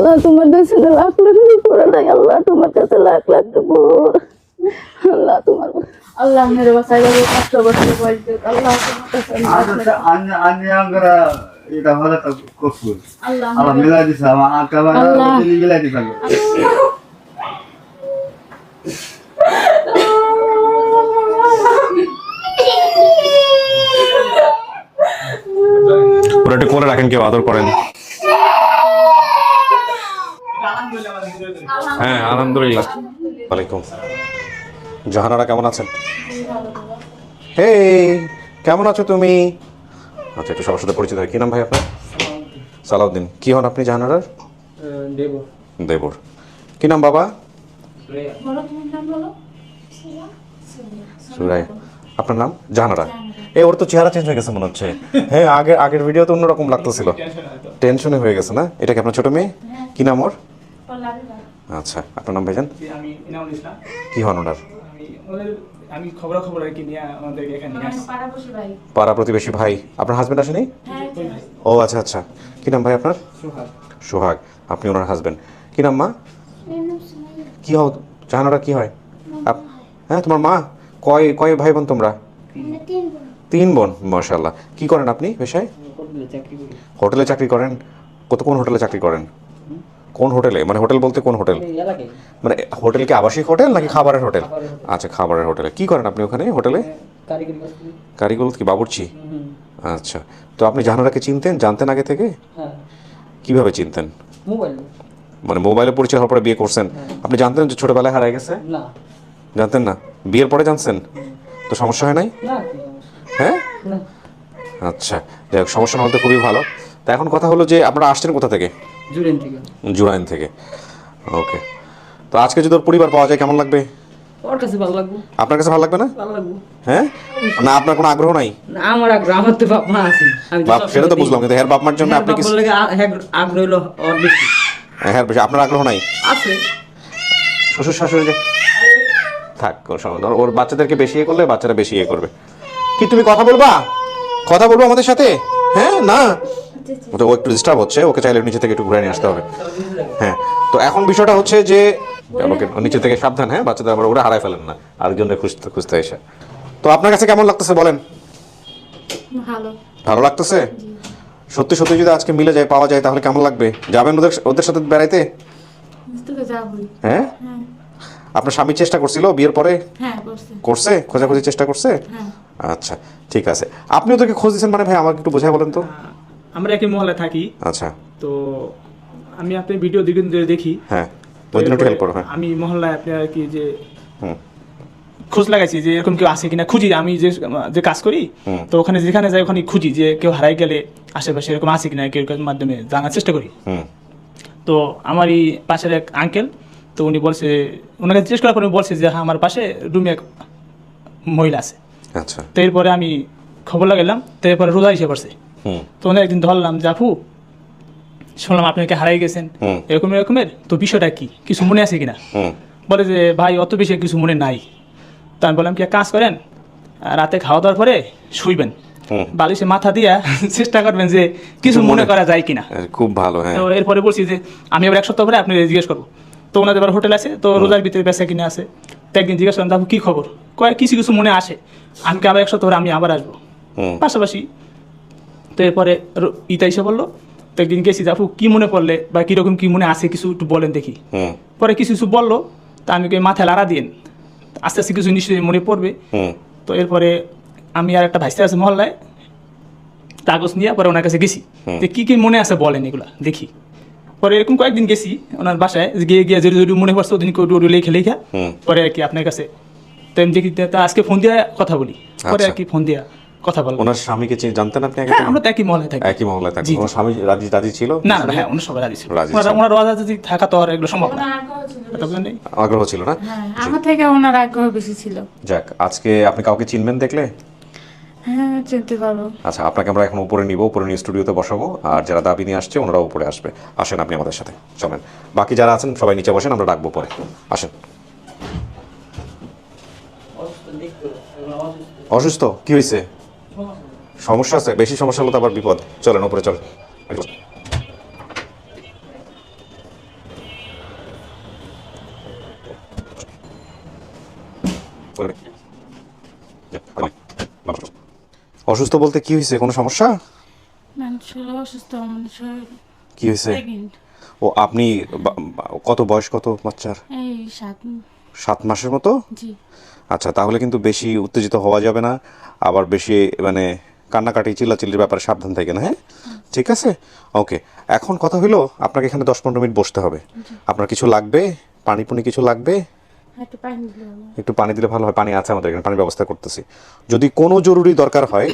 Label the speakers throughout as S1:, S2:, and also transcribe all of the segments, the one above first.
S1: আল্লাহ তোমার কাছে লাখ লাখ করে দেয় আল্লাহ তোমার কাছে লাখ লাখ দেবো আল্লাহ তোমার আল্লাহ মেরে বাসায় যাব কষ্ট করতে বলতে আল্লাহ কাছে. আল্লাহ.
S2: ওরা একটু রাখেন কেউ আদর করেন হ্যাঁ আলহামদুলিল্লাহ। ওয়ালাইকুম। জাহানারা কেমন আছেন? হে কেমন আছো তুমি? আচ্ছা একটু সবার সাথে পরিচিত হয় কি নাম ভাই আপনার? সালাউদ্দিন। কি হন আপনি জাহানারার? দেবর। কি নাম বাবা? সুরাই আপনার নাম? জাহানারা। এ ওর তো চেহারা চেঞ্জ হয়ে গেছে মনে হচ্ছে। হ্যাঁ আগের আগের ভিডিও তো অন্যরকম লাগতেছিল। টেনশনে হয়ে গেছে না? এটা কি আপনার ছোট মেয়ে? কি নাম ওর? আচ্ছা আপনার নাম ভাইজান?
S3: আমি ইনামুল ইসলাম।
S2: কি হন ওনার?
S3: আমি ওদের খবর খবর আর কি নিয়ে আমাদের এখানে
S2: পাড়া প্রতিবেশী ভাই। আপনার হাজবেন্ড আসেনি? ও আচ্ছা আচ্ছা। কি নাম ভাই আপনার?
S3: সোহাগ।
S2: সোহাগ। আপনি ওনার হাজবেন্ড কি নাম মা? কি হও জাহানারা কি হয়? আপ- হ্যাঁ তোমার মা? কয় কয় ভাই বোন তোমরা? তিন বোন। মাশাল্লাহ কি করেন আপনি পেশায়? হোটেলে চাকরি করেন? কত কোন হোটেলে চাকরি করেন? কোন হোটেলে? মানে হোটেল বলতে কোন হোটেল? মানে হোটেল কি আবাসিক হোটেল নাকি খাবারের হোটেল? আচ্ছা খাবারের হোটেলে। কি করেন আপনি ওখানে হোটেলে?
S3: কারিগরি
S2: কি? বাবুর্চি? আচ্ছা। তো আপনি জাহানারাকে চিনতেন? জানতেন আগে থেকে?
S3: হ্যাঁ।
S2: কীভাবে চিনতেন?
S3: মোবাইল।
S2: মানে মোবাইলে পরিচয় হওয়ার পরে বিয়ে করছেন? আপনি জানতেন যে ছোটবেলায় হারায় গেছে? জানতেন না? বিয়ের পরে জানছেন? তো সমস্যা হয় নাই? হ্যাঁ? আচ্ছা। যাই হোক, সমস্যা না হলে তো খুবই ভালো। তা এখন কথা হলো যে আপনারা আসছেন কোথা থেকে?
S3: জুরেন থেকে।
S2: জুরাইন থেকে। ওকে। তো আজকে যদি ওর পরিবার পাওয়া যায় কেমন লাগবে?
S3: ওর কাছে ভালো লাগবো।
S2: আপনার কাছে ভালো লাগবে না?
S3: ভালো লাগবো।
S2: হ্যাঁ? না আপনার কোনো আগ্রহ নাই?
S3: না আমার আগ্রহ আমার তো বাপ মা আছে। আমি
S2: বাপ সেটা তো বুঝলাম কিন্তু হ্যাঁ বাপ মার জন্য আপনি কি
S3: আগ্রহ হলো ওর বেশি?
S2: হ্যাঁ বেশি। আপনার আগ্রহ নাই?
S3: আছে।
S2: শ্বশুর শাশুড়ি যে থাক। ওর বাচ্চাদেরকে বেশি ইয়ে করলে বাচ্চারা বেশি ইয়ে করবে। কি তুমি কথা বলবা? কথা বলব আমাদের সাথে? হ্যাঁ না? তো ও একটু ডিস্টার্ব হচ্ছে ওকে চাইলে নিচে থেকে একটু ঘুরে নিয়ে আসতে হবে। হ্যাঁ তো এখন বিষয়টা হচ্ছে যে ওকে নিচে থেকে সাবধান হ্যাঁ বাচ্চাদের আবার ওরা হারায় ফেলেন না আরেকজনের খুঁজতে খুঁজতে এসে। তো আপনার কাছে কেমন লাগতেছে বলেন?
S1: ভালো।
S2: ভালো লাগতেছে? সত্যি সত্যি যদি আজকে মিলে যায় পাওয়া যায় তাহলে কেমন লাগবে? যাবেন ওদের ওদের সাথে বেড়াইতে?
S1: যাবই।
S2: হ্যাঁ? আপনার স্বামী চেষ্টা করছিল বিয়ের পরে?
S1: হ্যাঁ করছে।
S2: করছে? খোঁজাখুঁজি চেষ্টা করছে?
S1: হ্যাঁ।
S2: আচ্ছা ঠিক আছে। আপনি ওদেরকে খোঁজ দিচ্ছেন মানে ভাই আমাকে একটু বোঝায় বলেন তো।
S3: আমরা একই মহলে থাকি।
S2: আচ্ছা।
S3: তো আমি আপনার ভিডিও দীর্ঘদিন ধরে দেখি।
S2: হ্যাঁ ওই জন্য একটু হেল্প করো হ্যাঁ।
S3: আমি মহল্লায় আপনার আর কি যে খোঁজ লাগাইছি যে এরকম কেউ আসে কিনা। খুঁজি আমি যে যে কাজ করি তো ওখানে যেখানে যাই ওখানে খুঁজি যে কেউ হারাই গেলে আশেপাশে এরকম আছে কিনা কেউ মাধ্যমে জানার চেষ্টা করি। তো আমার এই পাশের এক আঙ্কেল তো উনি বলছে ওনাকে জিজ্ঞেস করার পরে উনি বলছে যে হ্যাঁ আমার পাশে রুমে এক মহিলা আছে।
S2: আচ্ছা।
S3: তো এরপরে আমি খবর লাগাইলাম তো এরপরে রোজা এসে পড়ছে। তো উনি একদিন ধরলাম জাফু শুনলাম আপনি নাকি হারাই গেছেন। এরকম এরকমের? তো বিষয়টা কি? কিছু মনে আছে কিনা? বলে যে ভাই অত বেশি কিছু মনে নাই। তো আমি বললাম কি কাজ করেন রাতে খাওয়া দাওয়ার পরে শুইবেন। বালিশে মাথা দিয়া চেষ্টা করবেন যে কিছু মনে করা যায় কিনা।
S2: খুব ভালো হ্যাঁ।
S3: তো এরপরে বলছি যে আমি আবার এক সপ্তাহ পরে আপনি জিজ্ঞেস করব। তো ওনাদের এবার হোটেল আছে তো রোজার ভিতরে বেচা কিনে আছে। তো একদিন জিজ্ঞেস করলাম তারপর কী খবর? কয়েক কিছু কিছু মনে আসে। আমি কি আবার এক সপ্তাহ পরে আমি আবার আসব। পাশাপাশি তো এরপরে ইতা এসে বলল তো একদিন গেছি যাব কি মনে পড়লে বা কীরকম কি মনে আছে কিছু একটু বলেন দেখি। পরে কিছু কিছু বলল তা আমি মাথায় লাড়া দিন আস্তে আস্তে কিছু নিশ্চয়ই মনে পড়বে। তো এরপরে আমি আর একটা ভাইস্তে আছে মহল্লায় কাগজ নিয়ে পরে ওনার কাছে গেছি। যে কী কী মনে আছে বলেন এগুলা দেখি। পরে এরকম কয়েকদিন গেছি ওনার বাসায় যে গিয়ে গিয়ে যদি যদি মনে পড়ছে ওদিন একটু লেখে লেখা। পরে আর কি আপনার কাছে। তো আমি দেখি তা আজকে ফোন দিয়ে কথা বলি। পরে আর
S2: আচ্ছা।
S3: কি ফোন দিয়া কথা বলব।
S2: ওনার স্বামীকে চিন- জানতেন আপনি আগে
S3: হ্যাঁ আমরা তো একই মহল্লায় থাকি।
S2: একই মহলায়
S3: জি,
S2: থাকেন ওনার স্বামী রাজি রাজি ছিল?
S3: না না হ্যাঁ ওনার সবাই রাজি ছিল।
S2: রাজি
S3: ওনারা- ওনার রাজা যদি থাকা তো আর এগুলো সম্ভব না।
S2: আগ্রহ ছিল না?
S1: হ্যাঁ আমার থেকে ওনার আগ্রহ বেশি ছিল।
S2: যাক আজকে আপনি কাউকে চিনবেন দেখলে?
S1: হ্যাঁ চিনতে পারব।
S2: আচ্ছা আপনাকে আমরা এখন উপরে নিব উপরে নিয়ে স্টুডিওতে বসাবো আর যারা দাবি নিয়ে আসছে ওনারা উপরে আসবে। আসেন আপনি আমাদের সাথে চলেন। বাকি যারা আছেন সবাই নিচে বসেন আমরা ডাকবো পরে। আসেন। অসুস্থ? কি হয়েছে? সমস্যা আছে বেশি সমস্যা হলে তো আবার বিপদ। চলেন উপরে চলেন। অসুস্থ বলতে কি হয়েছে? কোনো সমস্যা? কি হয়েছে? ও আপনি কত বয়স কত বাচ্চার?
S1: সাত
S2: মাসের মতো? আচ্ছা তাহলে কিন্তু বেশি উত্তেজিত হওয়া যাবে না। আবার বেশি মানে কান্নাকাটি চিল্লাচিল্লির ব্যাপারে সাবধান থাকেন হ্যাঁ? ঠিক আছে? ওকে এখন কথা হলো আপনাকে এখানে দশ পনেরো মিনিট বসতে হবে। আপনার কিছু লাগবে? পানি পুনি কিছু লাগবে?
S1: একটু পানি দিলে ভালো।
S2: হয় পানি আছে আমাদের এখানে পানির ব্যবস্থা করতেছি। যদি কোনো জরুরি দরকার হয়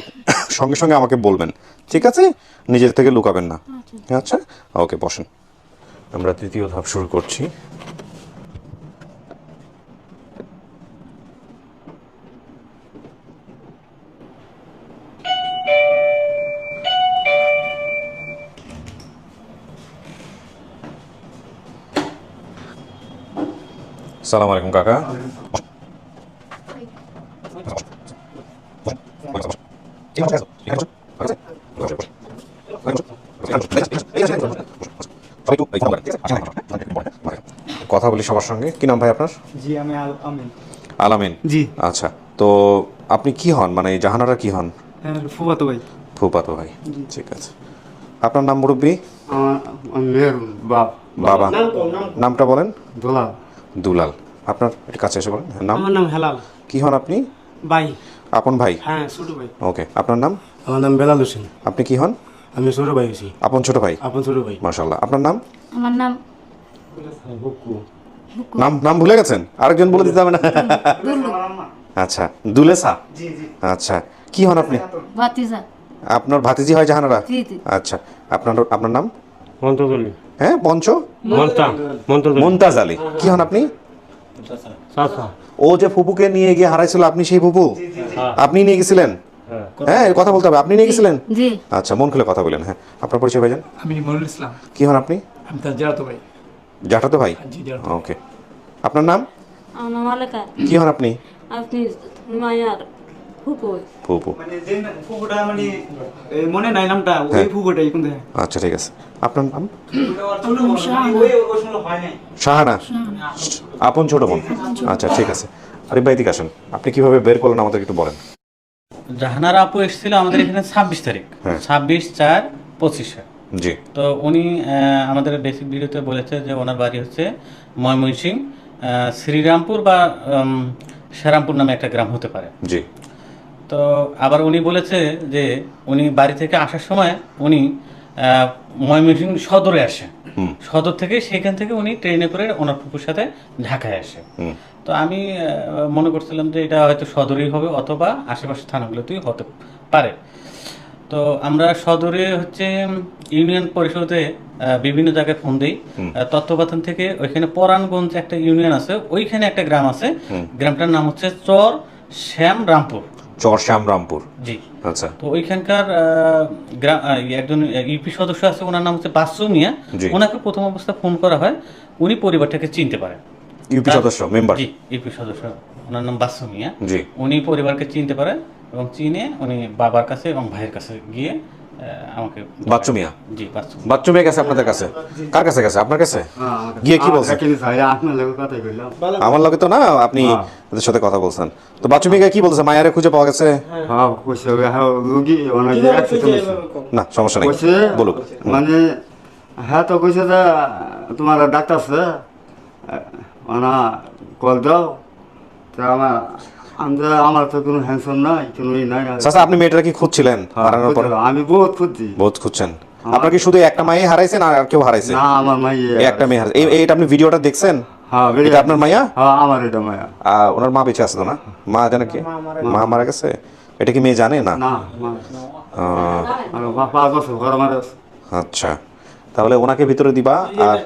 S2: সঙ্গে সঙ্গে আমাকে বলবেন ঠিক আছে? নিজের থেকে লুকাবেন না। আচ্ছা? ওকে বসেন। আমরা তৃতীয় ধাপ শুরু করছি। সালাম আলাইকুম কাকা। কথা বলি সবার সঙ্গে। কি নাম ভাই আপনার?
S4: জি আমি
S2: আলামিন
S4: জি।
S2: আচ্ছা তো আপনি কি হন? মানে জাহানারা কি হন?
S4: হ্যাঁ ফুফাতো ভাই।
S2: ফুপাতো ভাই ঠিক আছে। আপনার নাম মুরব্বী? বাবা। নামটা বলেন।
S4: দোলা
S2: দুলাল। আপনার একটু কাছে এসে বলেন। নাম?
S5: আমার নাম হেলাল।
S2: কি হন আপনি?
S5: ভাই।
S2: আপন ভাই?
S5: হ্যাঁ ছোট ভাই।
S2: ওকে আপনার নাম?
S5: আমার নাম বেলাল হোসেন।
S2: আপনি কি হন?
S5: আমি ছোট ভাই হয়েছি।
S2: আপন ছোট ভাই?
S5: আপন ছোট ভাই।
S2: মাশাল্লাহ আপনার নাম?
S1: আমার নাম
S2: নাম নাম ভুলে গেছেন? আরেকজন বলে দিতে হবে না? আচ্ছা দুলেসা? আচ্ছা কি হন আপনি?
S1: ভাতিজা।
S2: আপনার ভাতিজি হয় জাহানারা?
S1: জি জি।
S2: আচ্ছা আপনার আপনার নাম?
S6: মন্তজলি
S2: হ্যাঁ পঞ্চ মুমতাজ আলী। কি হন আপনি? ও যে ফুপুকে নিয়ে গিয়ে হারাইছিল আপনি সেই ফুপু? আপনি নিয়ে গেছিলেন? হ্যাঁ। কথা বলতে হবে। আপনি নিয়ে গেছিলেন? আচ্ছা মন খুলে কথা বলেন হ্যাঁ। আপনার পরিচয় ভাইজান?
S3: আমি মনুল ইসলাম।
S2: কি হন আপনি?
S3: আমি তার জেরাতো ভাই।
S2: জাটাতো ভাই? ওকে। আপনার নাম?
S1: আমার নাম আলেকা
S2: কি হন আপনি?
S1: আপনি মায়ার
S2: ফুপু।
S5: মানে মানে এ, মনে নাই নামটা ওই ফুফুটাই কোন
S2: আচ্ছা ঠিক আছে। আপনার নাম?
S5: হয়
S2: শাহানা? আপন ছোট বোন? আচ্ছা ঠিক আছে। আরিফ ভাই দিকে আসেন। আপনি কীভাবে বের করলেন আমাদের একটু বলেন।
S7: জাহানারা আপু এসেছিল আমাদের এখানে ছাব্বিশ তারিখ।
S2: হ্যাঁ।
S7: ছাব্বিশ চার পঁচিশে।
S2: জি।
S7: তো উনি আমাদের বেসিক ভিডিওতে বলেছে যে ওনার বাড়ি হচ্ছে ময়মনসিং শ্রীরামপুর বা শ্যারামপুর নামে একটা গ্রাম হতে পারে।
S2: জি।
S7: তো আবার উনি বলেছে যে উনি বাড়ি থেকে আসার সময় উনি আহ, ময়মনসিং সদরে আসে। সদর থেকে সেখান থেকে উনি ট্রেনে করে ওনার ফুপুর সাথে ঢাকায় আসে। তো আমি মনে করছিলাম যে এটা হয়তো সদরেই হবে অথবা আশেপাশের থানাগুলোতেই হতে পারে। তো আমরা সদরে হচ্ছে ইউনিয়ন পরিষদে বিভিন্ন জায়গায় ফোন দিই। তত্ত্বাবধান থেকে ওইখানে পরাণগঞ্জ একটা ইউনিয়ন আছে ওইখানে একটা গ্রাম আছে। গ্রামটার নাম হচ্ছে চর শ্যাম রামপুর।
S2: চর শ্যামরামপুর
S7: জি।
S2: আচ্ছা।
S7: তো ওইখানকার একজন ইউপি সদস্য আছে ওনার নাম হচ্ছে বাসু মিয়া। ওনাকে প্রথম অবস্থায় ফোন করা হয় উনি পরিবারটাকে চিনতে পারেন।
S2: ইউপি সদস্য মেম্বার?
S7: জি ইউপি সদস্য। ওনার নাম বাসু মিয়া।
S2: জি।
S7: উনি পরিবারকে চিনতে পারেন এবং চিনে উনি বাবার কাছে এবং ভাইয়ের কাছে গিয়ে আমাকে
S2: বাচ্চু মিয়া?
S7: জি বাচ্চু
S2: বাচ্চু গেছে আপনাদের কাছে? কার কাছে গেছে? আপনার কাছে? গিয়ে কি আমার লগে তো না আপনি ওদের সাথে কথা বলছেন। তো বাচ্চু মেয়ে কি বলছে? মায়ারে খুঁজে পাওয়া গেছে?
S4: হ্যাঁ হ্যাঁ
S2: না সমস্যা নেই।
S4: কইছে
S2: বলুক।
S4: মানে হ্যাঁ তো কইছে যে তোমার ডাক্তার আছে? কল দাও। তা আমার আমরা আমার তো কোনো নাই কোনো নাই
S2: চাচা আপনি মেয়েটা কি খুঁজছিলেন
S4: হ্যাঁ,
S2: হারানোর পর?
S4: আমি বহুত খুঁজছি।
S2: বহুত খুঁজছেন। আপনার কি শুধু একটা মায়ে হারাইছেন আর কেউ হারাইছে?
S4: না আমার মাই
S2: একটা মেয়ে হারাইছে। এইটা আপনি ভিডিওটা দেখছেন?
S4: হ্যাঁ
S2: এটা আপনার মাইয়া?
S4: হ্যাঁ আমার এটা মায়া
S2: ওনার মা বেঁচে আছে তো না? মা জানে কি? মা মারা গেছে? এটা কি মেয়ে জানে না? আচ্ছা। তাহলে ওনাকে ভিতরে দিবা আর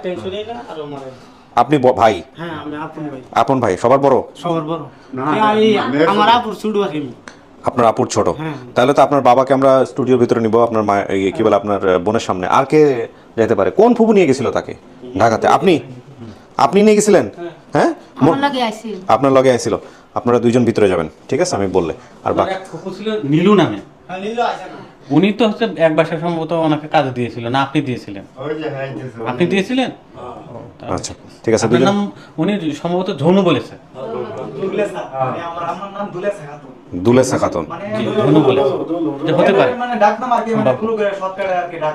S5: না
S2: আপনি ব- ভাই?
S5: হ্যাঁ আমি আপন ভাই।
S2: আপন ভাই সবার বড়?
S5: সবার বড়।
S4: না,
S5: এই আমি
S4: মেয়ের
S5: আমার আপুর ছোট আর
S2: আপনার আপুর ছোট?
S5: হ্যাঁ।
S2: তাহলে তো আপনার বাবাকে আমরা স্টুডিওর ভিতরে নিব আপনার মা কি বলে আপনার বোনের সামনে। আর কে যেতে পারে? কোন ফুবু নিয়ে গেছিল তাকে? ঢাকাতে। আপনি? আপনি নিয়ে গেছিলেন? হ্যাঁ।
S1: আমার
S2: আপনার লগে আইছিল। আপনারা দুইজন ভিতরে যাবেন। ঠিক আছে আমি বললে। আর বাকি
S7: এক ফুফু ছিল নীলু নামে। উনি তো হচ্ছে এক বাসায় সম্ভবত ওনাকে কাজে দিয়েছিল না আপনি দিয়েছিলেন।
S4: ওই যে হ্যাঁ।
S7: আপনি দিয়েছিলেন?
S2: আচ্ছা ঠিক আছে
S7: আপনার নাম উনি সম্ভবত ঝনু বলেছে।
S5: দুলেসা মানে খাতুন মানে
S7: ধনু যে হতে পারে।
S5: মানে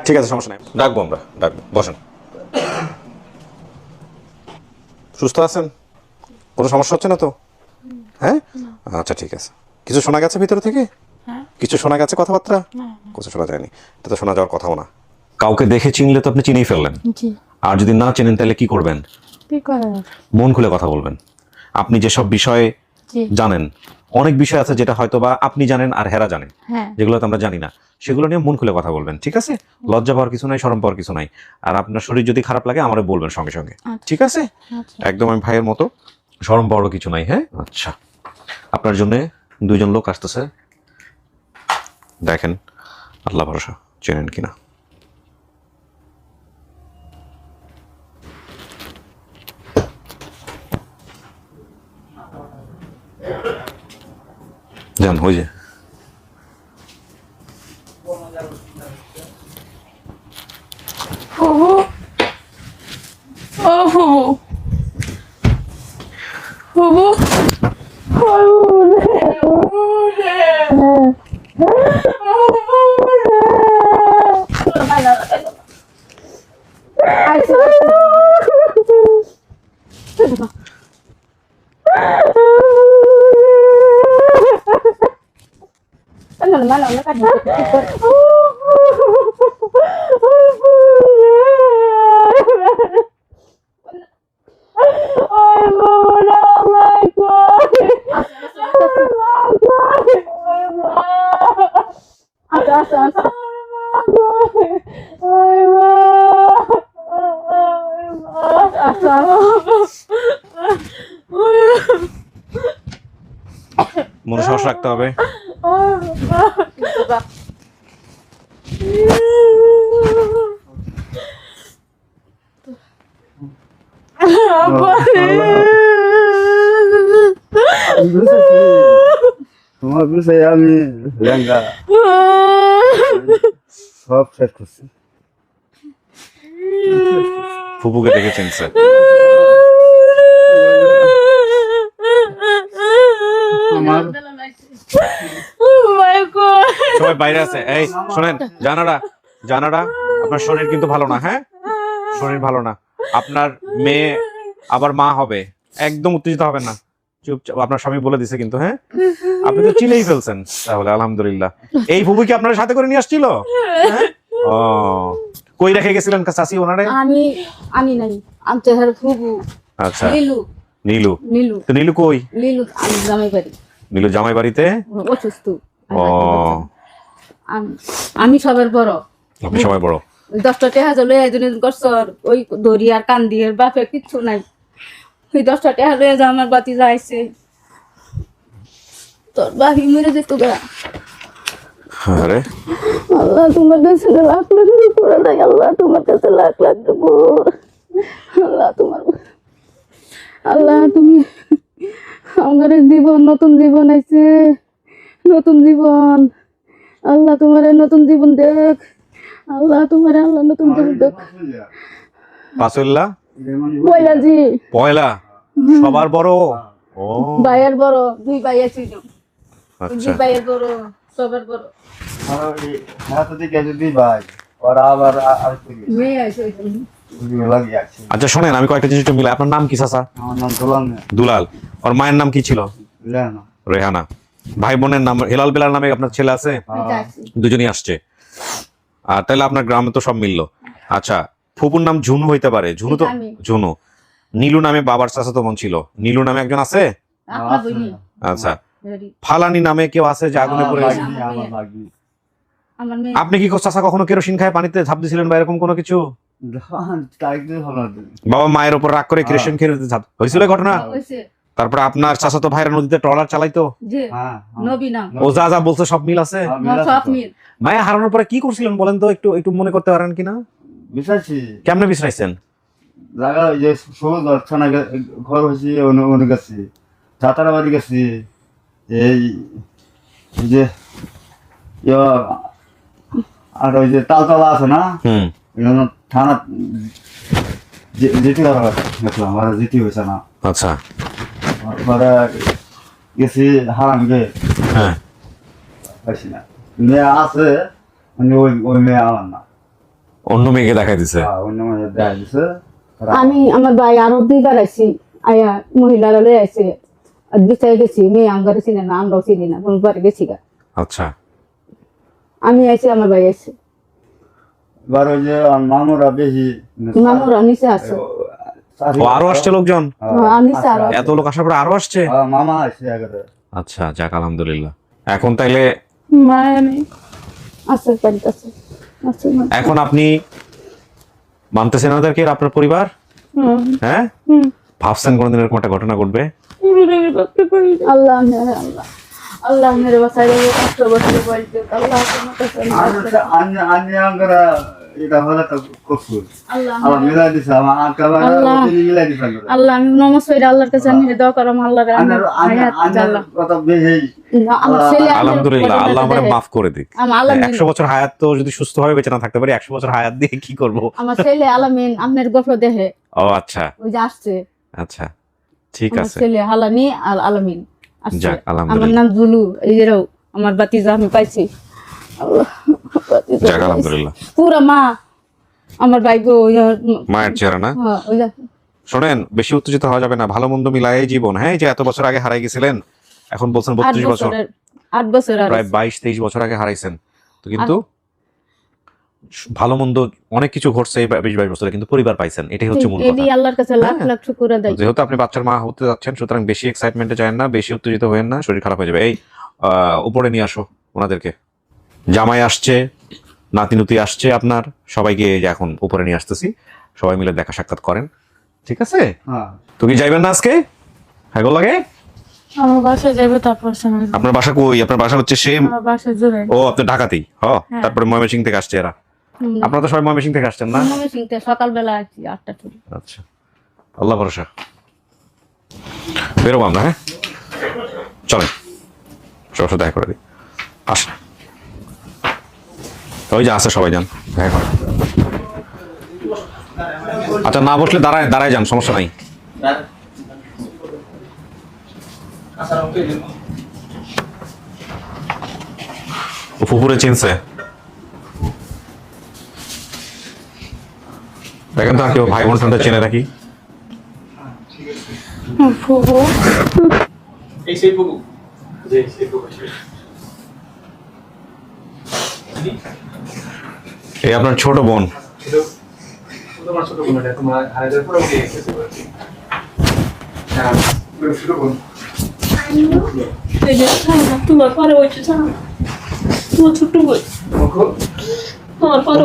S2: ঠিক আছে সমস্যা নাই। ডাকবো আমরা ডাকবো। বসেন। সুস্থ আছেন? কোনো সমস্যা হচ্ছে না তো? হ্যাঁ? আচ্ছা ঠিক আছে। কিছু শোনা গেছে ভিতর থেকে? কিছু শোনা গেছে কথাবার্তা? কিছু শোনা যায়নি। এটা তো শোনা যাওয়ার কথাও না। কাউকে দেখে চিনলে তো আপনি চিনেই ফেললেন।
S1: জি।
S2: আর যদি না চেনেন তাহলে কি করবেন? মন খুলে কথা বলবেন। আপনি যেসব বিষয়ে
S1: জি।
S2: জানেন অনেক বিষয় আছে যেটা হয়তো বা আপনি জানেন আর হেরা জানেন
S1: হ্যাঁ।
S2: যেগুলো তো আমরা জানি না। সেগুলো নিয়ে মন খুলে কথা বলবেন ঠিক আছে? লজ্জা পাওয়ার কিছু নাই শরম পাওয়ার কিছু নাই। আর আপনার শরীর যদি খারাপ লাগে আমারে বলবেন সঙ্গে সঙ্গে
S1: আচ্ছা।
S2: ঠিক আছে?
S1: আচ্ছা।
S2: একদম আমি ভাইয়ের মতো। শরম পাওয়ারও কিছু নাই হ্যাঁ? আচ্ছা। আপনার জন্য দুইজন লোক আসতেছে। দেখেন আল্লাহ ভরসা চেনেন কিনা। যান হয়ে যে।
S1: Ano naman, ano
S2: ka dito? রাখতে হবে।
S4: তোমার বিষয়ে আমি লেঙ্গা সব শেষ করছি
S2: ফুপুকে দেখে চিনছে
S4: আমার
S2: সবাই বাইরে আছে। এই শোনেন জানারা জানারা আপনার শরীর কিন্তু ভালো না হ্যাঁ? শরীর ভালো না। আপনার মেয়ে আবার মা হবে। একদম উত্তেজিত হবেন না। চুপচাপ আপনার স্বামী বলে দিছে কিন্তু হ্যাঁ? আপনি তো চিনেই ফেলছেন। তাহলে আলহামদুলিল্লাহ। এই ফুবু কি আপনার সাথে করে নিয়ে আসছিল? হ্যাঁ? ও কই রেখে গেছিলেন চাষি ওনারে?
S1: আমি আনি নাই। আনতে হার ফুবু।
S2: আচ্ছা।
S1: নীলু।
S2: নীলু।
S1: নীলু।
S2: তো নীলু কই?
S1: নীলু আমি জামাই বাড়ি।
S2: নীলু জামাই বাড়িতে
S1: অসুস্থ।
S2: ও।
S1: আমি- আমি সবার বড়।
S2: আপনি সবাই বড়?
S1: দশটা টাকা লয়ে একজনের গছর ওই দড়ি আর কান্দি এর বাপে কিচ্ছু নাই। ওই দশটা টাকা লয়ে যা আমার বাতি যাইছে তোর বাড়ি মেরে যেত গা।
S2: আরে
S1: আল্লাহ তোমার কাছে লাখ লাখ করে দেয় আল্লাহ তোমার কাছে লাখ লাখ দেবো আল্লাহ তোমার আল্লাহ তুমি আমার জীবন নতুন জীবন আইছে নতুন জীবন। আল্লাহ তোমার নতুন জীবন দেখ আল্লাহ তোমার আল্লাহ নতুন জীবন দেখ।
S2: পাসুল্লাহ
S1: পয়লা জি।
S2: পয়লা? সবার বড়? ও।
S1: ভাইয়ের বড় দুই ভাই আছে
S2: আচ্ছা।
S1: দুই ভাইয়ের বড় সবার বড়।
S4: হ্যাঁ তো দিকে যদি ভাই ওরা আবার আর কি
S1: মেয়ে আছে
S2: আচ্ছা শোনেন আমি কয়েকটা জিনিস একটু মিলাই। আপনার নাম কি চাচা?
S4: আমার নাম গোলাম
S2: দুলাল। ওর মায়ের নাম কি ছিল? রেহানা। ভাই বোনের নাম হেলাল বেলার নামে আপনার ছেলে আছে? দুজনই আসছে। আর তাহলে আপনার গ্রামে তো সব মিললো। আচ্ছা ফুপুর নাম ঝুনু হইতে পারে। ঝুনু তো ঝুনু। নীলু নামে বাবার চাচাতো বোন ছিল। নীলু নামে একজন আছে? আচ্ছা। ফালানি নামে কেউ আছে যে আগুনে পড়ে আপনি কি চাচা কখনো কেরোসিন খায় পানিতে ঝাঁপ দিয়েছিলেন বা এরকম কোনো কিছু? বাবা মায়ের উপর রাগ করে কেরোসিন খেয়ে ঝাঁপ হয়েছিল ঘটনা? তারপরে আপনার চাচাতো ভাইরা নদীতে ট্রলার চালাইতো?
S4: হ্যাঁ
S1: নাম
S2: ও যা যা বলছে সব মিল আছে? মায়া হারানোর পরে কি করছিলেন বলেন তো? একটু একটু মনে করতে পারেন কিনা?
S4: বিশ্বাসী
S2: কেমনে বিশ্রাইছেন
S4: জায়গা যে সবুজ ছানা ঘর হয়েছে অনেক গেছি চাতারা বাড়ি গেছি। এই এই যে আর ওই যে তালতলা আছে না?
S2: হুম
S4: থানা জে- গেছিলাম আর জেটি হয়েছে না।
S2: আচ্ছা।
S4: গেছি
S2: হ্যাঁ।
S4: পাইছি না। মেয়ে আছে মানে ওই ওই মেয়ে আমার না।
S2: অন্য মেয়েকে দেখাই দিছে?
S4: হ্যাঁ, অন্য মেয়ে দেখা দিছে।
S1: আমি আমার ভাই আরও দুইবার আইছি আয়া মহিলারা লয়ে আইছে। বিচারে গেছি মেয়ে আমরা চিনি না আমরাও চিনি না গেছি গা।
S2: আচ্ছা।
S1: আমি আইছি আমার ভাই আইছি।
S4: এবার ওই যে মামুরা বেশি
S1: মামুরা নিচে আছে।
S2: আরও আসছে লোকজন?
S1: হ্যাঁ, আরও
S2: এত লোক আসার পরে আরও আসছে?
S4: হ্যাঁ, মামা আসছে
S2: আচ্ছা যাক আলহামদুলিল্লাহ। এখন তাইলে। এখন আপনি মানতেছেন ওদেরকে আপনার পরিবার? হ্যাঁ? ভাবছেন কোনোদিন এরকম একটা ঘটনা ঘটবে?
S1: আল্লাহ মেরে আল্লাহ। আল্লাহ মেরে বাসায় কষ্ট আল্লাহ আল্লাহ। আল্লাহর কাছে আমি দোয়া করলাম আল্লাহর
S2: আলহামদুলিল্লাহ আমার মাফ করে দিক। বছর হায়াত তো যদি সুস্থভাবে বেঁচে না থাকতে পারি একশো বছর হায়াত দিয়ে কি করব?
S1: আমার ছেলে আলামিন আপনার গল্প দেখে।
S2: ও আচ্ছা।
S1: ওই যে আসছে।
S2: আচ্ছা ঠিক আছে।
S1: ছেলে হালানি আর আলামিন আমার নাম জুলু এই আমার বাতিজা আমি পাইছি। আল্লাহ,
S2: যাক আলহামদুলিল্লাহ।
S1: পুরা মা আমার ভাই গো ওই যে,
S2: মায়ের চেহারা না?
S1: হ্যাঁ,
S2: শোনেন বেশি উত্তেজিত হওয়া যাবে না ভালো মন্দ মিলাই জীবন। হ্যাঁ যে এত বছর আগে হারাই গেছিলেন এখন বলছেন বত্রিশ বছর।
S1: আট বছর
S2: প্রায় বাইশ তেইশ বছর আগে হারাইছেন। তো কিন্তু ভালো মন্দ অনেক কিছু ঘটছে এই বিশ বাইশ বছরে কিন্তু পরিবার পাইছেন। এটাই হচ্ছে মূল কথা।
S1: আল্লাহর কাছে লাখ
S2: হ্যাঁ।
S1: লাখ শুকুর আদায়।
S2: যেহেতু আপনি বাচ্চার মা হতে যাচ্ছেন সুতরাং বেশি এক্সাইটমেন্টে যায় না বেশি উত্তেজিত হবেন না শরীর খারাপ হয়ে যাবে। এই উপরে নিয়ে আসো ওনাদেরকে। জামাই আসছে নাতিনুতি আসছে আপনার সবাইকে এই যে এখন উপরে নিয়ে আসতেছি। সবাই মিলে দেখা সাক্ষাৎ করেন ঠিক আছে?
S4: হ্যাঁ।
S2: তুমি যাইবেন না আজকে? হ্যাঁ লাগে?
S1: আমার যাবে তারপর
S2: আপনার বাসা কই? আপনার বাসা হচ্ছে সেম? ও আপনার ঢাকাতেই? হ তারপরে ময়মনসিং থেকে আসছে এরা। আপনারা তো সবাই ময়মনসিং থেকে আসছেন না?
S1: সকালবেলা আটটা
S2: আচ্ছা। আল্লাহ ভরসা। বেরোবো আমরা হ্যাঁ? চলেন। সবার সাথে দেখা করে দিই। আসেন। ওই যে আছে সবাই যান। আচ্ছা না বসলে দাঁড়ায় দাঁড়ায় যান সমস্যা নাই। ও পুকুরে চিনছে। দেখেন তো আর কেউ ভাই বোন ঠান্ডা চেনে রাখি
S3: এই সেই যে
S2: এই আপনার ছোট বোন।
S3: তোমার ছোট বোন পুরো হ্যাঁ ছোট বোন
S8: তোমার ছোট্ট বই তোমার পরে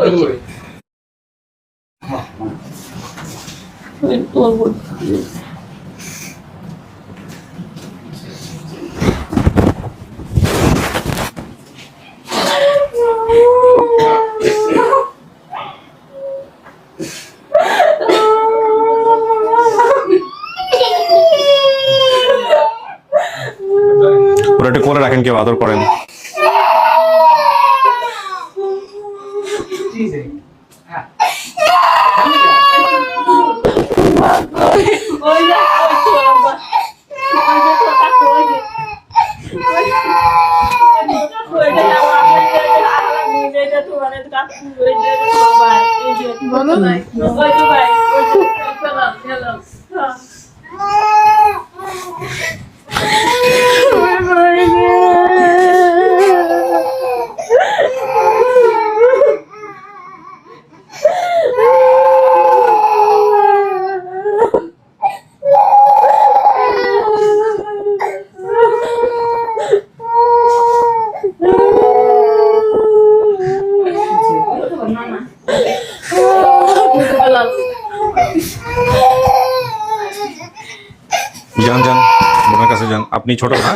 S8: ওই তোমার বই
S2: ওরা একটু করে রাখেন কেউ আদর করেন। আপনি ছোট না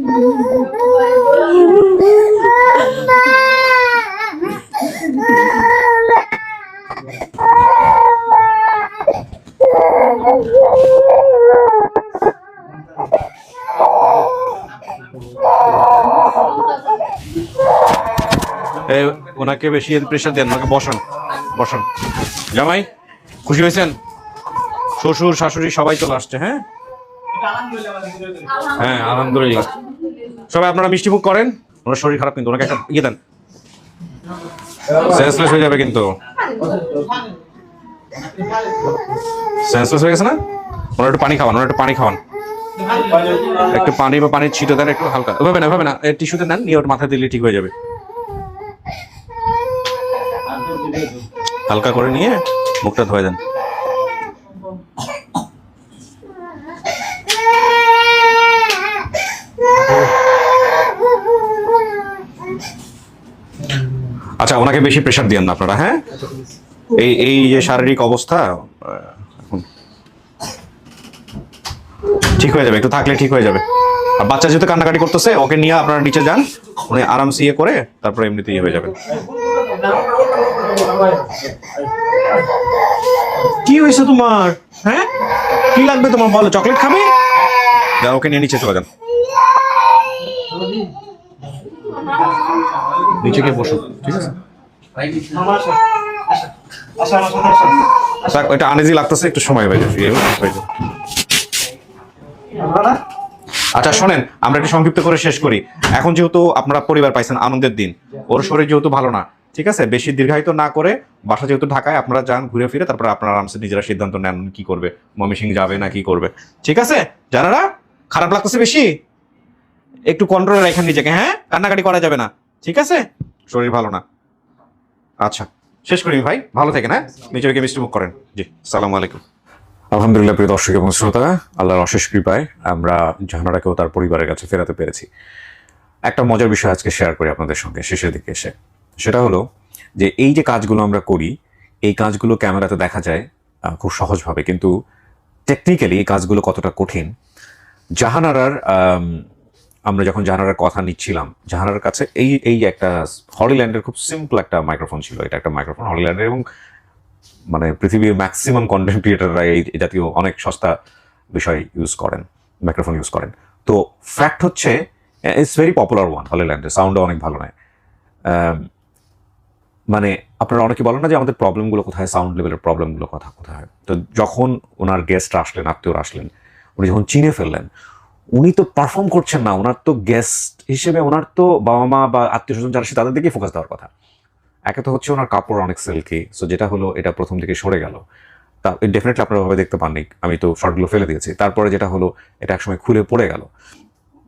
S2: Thank you. ওনাকে বেশি প্রেশার দেন ওনাকে বসান বসান। জামাই, খুশি হয়েছেন? শ্বশুর, শাশুড়ি সবাই চলে আসছে হ্যাঁ? হ্যাঁ আলহামদুলিল্লাহ। সবাই, আপনারা মিষ্টি মুখ করেন, ওনার শরীর খারাপ কিন্তু, ওনাকে একটা ইয়ে দেন। সেন্সলেস হয়ে যাবে কিন্তু। সেন্সলেস হয়ে গেছে না? ওনার একটু পানি খাওয়ান, ওনার একটু পানি খাওয়ান। একটু পানি বা পানির ছিটে দেন, একটু হালকা। ওভাবে না ওভাবে না টিস্যুতে নেন, নিয়ে ওর মাথায় দিলে ঠিক হয়ে যাবে। হালকা করে নিয়ে মুখটা ধোয় দেন। আচ্ছা ওনাকে বেশি প্রেশার দিয়েন না আপনারা হ্যাঁ? এই এই যে শারীরিক অবস্থা এখন ঠিক হয়ে যাবে, একটু থাকলে ঠিক হয়ে যাবে। আর বাচ্চা যেহেতু কান্নাকাটি করতেছে, ওকে নিয়ে আপনারা নিচে যান, উনি আরামসে ইয়ে করে তারপরে এমনিতে ইয়ে হয়ে যাবে কি হয়েছে তোমার? হ্যাঁ? কি লাগবে তোমার বলো, চকলেট খাবে? যাও ওকে নিয়ে নিচে চলে যান নিচে গিয়ে বসুন ঠিক আছে? ওইটা আনেজি লাগতেছে, একটু সময় হয়ে যাবে। আচ্ছা শোনেন, আমরা একটু সংক্ষিপ্ত করে শেষ করি। এখন যেহেতু আপনারা পরিবার পাইছেন আনন্দের দিন, ওর শরীর যেহেতু ভালো না ঠিক আছে? বেশি দীর্ঘায়িত না করে বাসা যেহেতু ঢাকায়, আপনারা যান ঘুরে ফিরে, তারপর আপনারা আরামসে নিজেরা সিদ্ধান্ত নেন কি করবে। মমি সিং যাবে না কি করবে। ঠিক আছে? জানারা? খারাপ লাগতেছে বেশি? একটু কন্ট্রোলে রাখেন নিজেকে হ্যাঁ? কান্নাকাটি করা যাবে না। ঠিক আছে? শরীর ভালো না। আচ্ছা শেষ করি ভাই। ভালো থাকেন হ্যাঁ? নিজেকে মিষ্টি মুখ করেন। জি, সালাম আলাইকুম। আলহামদুলিল্লাহ, প্রিয় দর্শক এবং শ্রোতা, আল্লাহর অশেষ কৃপায় আমরা জাহানারাকেও তার পরিবারের কাছে ফেরাতে পেরেছি। একটা মজার বিষয় আজকে শেয়ার করি আপনাদের সঙ্গে, শেষের দিকে এসে। সেটা হলো যে এই যে কাজগুলো আমরা করি, এই কাজগুলো ক্যামেরাতে দেখা যায় খুব সহজভাবে। কিন্তু টেকনিক্যালি এই কাজগুলো কতটা কঠিন? জাহানারার আমরা যখন জাহানারার কথা নিচ্ছিলাম, জাহানারার কাছে এই এই একটা হলিল্যান্ডের খুব সিম্পল একটা মাইক্রোফোন ছিল। এটা একটা মাইক্রোফোন হলিল্যান্ডের এবং মানে পৃথিবীর ম্যাক্সিমাম কন্টেন্ট ক্রিয়েটাররা এই জাতীয় অনেক সস্তা বিষয় ইউজ করেন মাইক্রোফোন ইউজ করেন। তো ফ্যাক্ট হচ্ছে ইটস ভেরি পপুলার ওয়ান হলিল্যান্ডের সাউন্ডও অনেক ভালো নেয়। মানে আপনারা অনেকে বলেন না যে আমাদের প্রবলেমগুলো কোথায় সাউন্ড লেভেলের প্রবলেমগুলো কথা, কোথায়? তো যখন ওনার গেস্ট আসলেন, আত্মীয়রা আসলেন, উনি যখন চিনে ফেললেন, উনি তো পারফর্ম করছেন না, ওনার তো গেস্ট হিসেবে ওনার তো বাবা মা বা আত্মীয় স্বজন যারা তাদের দিকেই ফোকাস দেওয়ার কথা। একে তো হচ্ছে ওনার কাপড় অনেক সিল্কি সো যেটা হলো এটা প্রথম থেকে সরে গেল। তা ডেফিনেটলি আপনারা ভাবে দেখতে পাননি, আমি তো শর্টগুলো ফেলে দিয়েছি। তারপরে যেটা হলো, এটা একসময় খুলে পড়ে গেল।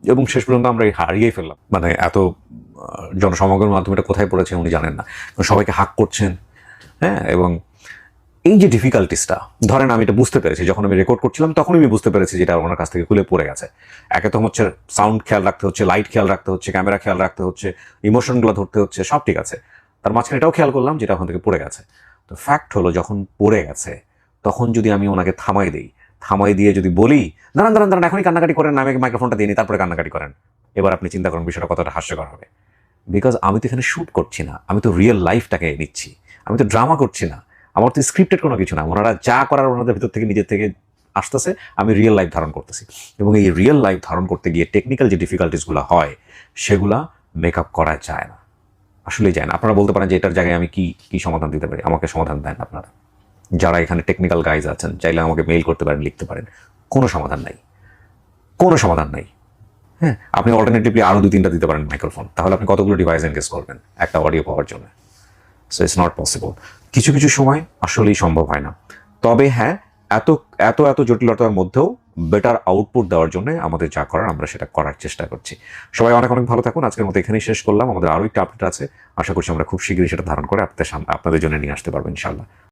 S2: এবং শেষ পর্যন্ত আমরা হারিয়েই ফেললাম। মানে এত জনসমাগমের মাধ্যমে এটা কোথায় পড়েছে উনি জানেন না। সবাইকে হাক করছেন হ্যাঁ এবং এই যে ডিফিকাল্টিসটা ধরেন আমি এটা বুঝতে পেরেছি, যখন আমি রেকর্ড করছিলাম তখনই আমি বুঝতে পেরেছি যেটা ওনার কাছ থেকে খুলে পড়ে গেছে। একে তো হচ্ছে সাউন্ড খেয়াল রাখতে হচ্ছে লাইট খেয়াল রাখতে হচ্ছে ক্যামেরা খেয়াল রাখতে হচ্ছে ইমোশনগুলো ধরতে হচ্ছে, সব ঠিক আছে। তার মাঝখানে এটাও খেয়াল করলাম যেটা ওখান থেকে পড়ে গেছে। তো ফ্যাক্ট হলো যখন পড়ে গেছে, তখন যদি আমি ওনাকে থামাই দিই থামাই দিয়ে যদি বলি, দাঁড়ান দাঁড়ান দাঁড়ান, এখনই কান্নাকাটি করেন, আমি মাইক্রোফোনটা দিয়ে নিই, তারপরে কান্নাকাটি করেন। এবার আপনি চিন্তা করেন, বিষয়টা কতটা হাস্যকর হবে। বিকজ আমি তো এখানে শ্যুট করছি না, আমি তো রিয়েল লাইফটাকে নিচ্ছি, আমি তো ড্রামা করছি না, আমার তো স্ক্রিপ্টেড কোনো কিছু না, ওনারা যা করার ওনাদের ভিতর থেকে, নিজের থেকে আসতেছে, আমি রিয়েল লাইফ ধারণ করতেছি। এবং এই রিয়েল লাইফ ধারণ করতে গিয়ে টেকনিক্যাল যে ডিফিকাল্টিসগুলো হয়, সেগুলা মেকআপ করা যায় না। আসলেই যায় না। আপনারা বলতে পারেন যে এটার জায়গায় আমি কি কি সমাধান দিতে পারি? আমাকে সমাধান দেন আপনারা। যারা এখানে টেকনিক্যাল গাইজ আছেন, চাইলে আমাকে মেইল করতে পারেন, লিখতে পারেন। কোনো সমাধান নাই। কোনো সমাধান নাই। হ্যাঁ আপনি অল্টারনেটিভলি আরও দু তিনটা দিতে পারেন মাইক্রোফোন তাহলে আপনি কতগুলো ডিভাইস এনগেজ করবেন একটা অডিও পাওয়ার জন্য। সো ইটস নট পসিবল কিছু কিছু সময় আসলেই সম্ভব হয় না। তবে হ্যাঁ এত এত এত জটিলতার মধ্যেও বেটার আউটপুট দেওয়ার জন্য আমাদের যা করার, আমরা সেটা করার চেষ্টা করছি। সবাই অনেক অনেক ভালো থাকুন। আজকের মতো এখানেই শেষ করলাম। আমাদের আরও একটা আপডেট আছে। আশা করছি আমরা খুব শীঘ্রই সেটা ধারণ করে আপনাদের সামনে আপনাদের জন্য নিয়ে আসতে পারব ইনশাল্লাহ